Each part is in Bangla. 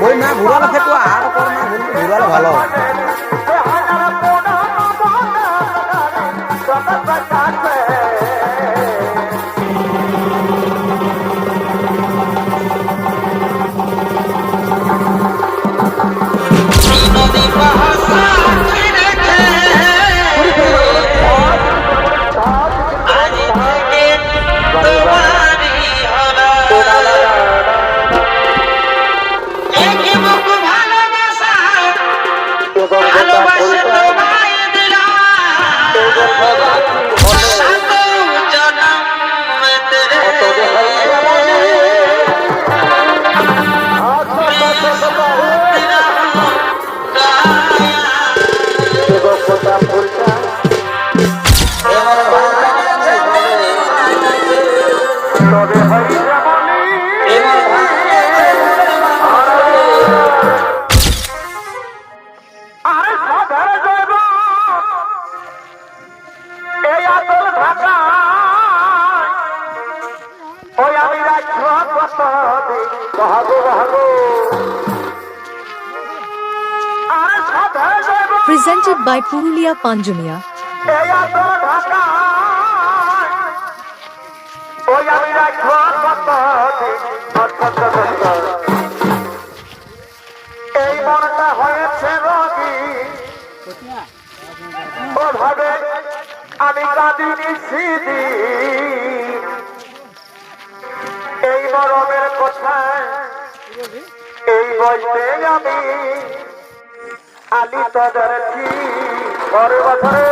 বই না ঘুরালে খেতো আর কর ঘুরালে ভালো। Presented by Purulia Panjumia. ওই আমি কত এই মনটা হয়েছে রোগী। ওভাবে আমি কাঁদিনি সিদি এই মরমের কোথায় এই বইতে আমি আলি তদের কি ঘরে বছরে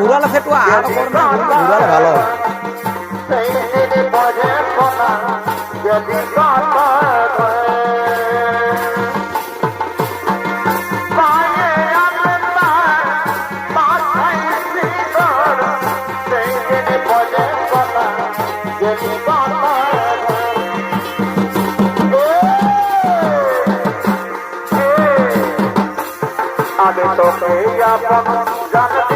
ঘুরালে খেতো আর ঘুরালে ভালো। যদি কথা